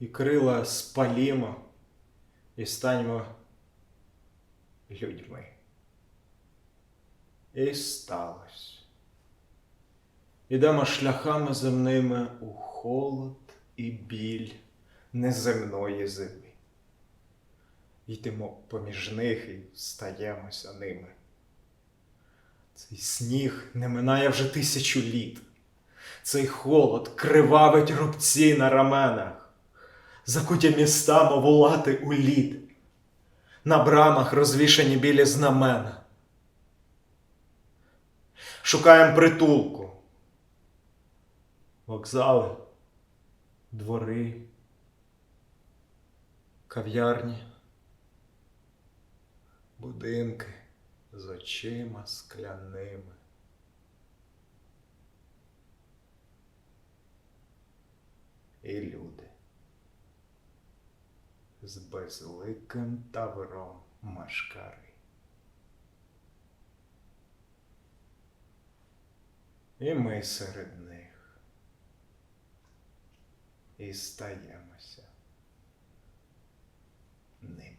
і крила спалімо, і станьмо людьми. І сталося. Ідемо шляхами земними у холод і біль неземної зими. Йдемо поміж них і стаємося ними. Цей сніг не минає вже тисячу літ. Цей холод кривавить рубці на раменах, закуті міста, мов улати у лід, на брамах розвішані білі знамена. Шукаємо притулку, вокзали, двори, кав'ярні, будинки з очима скляними. І люди з безликим тавром машкари. І ми серед них і стаємося ними.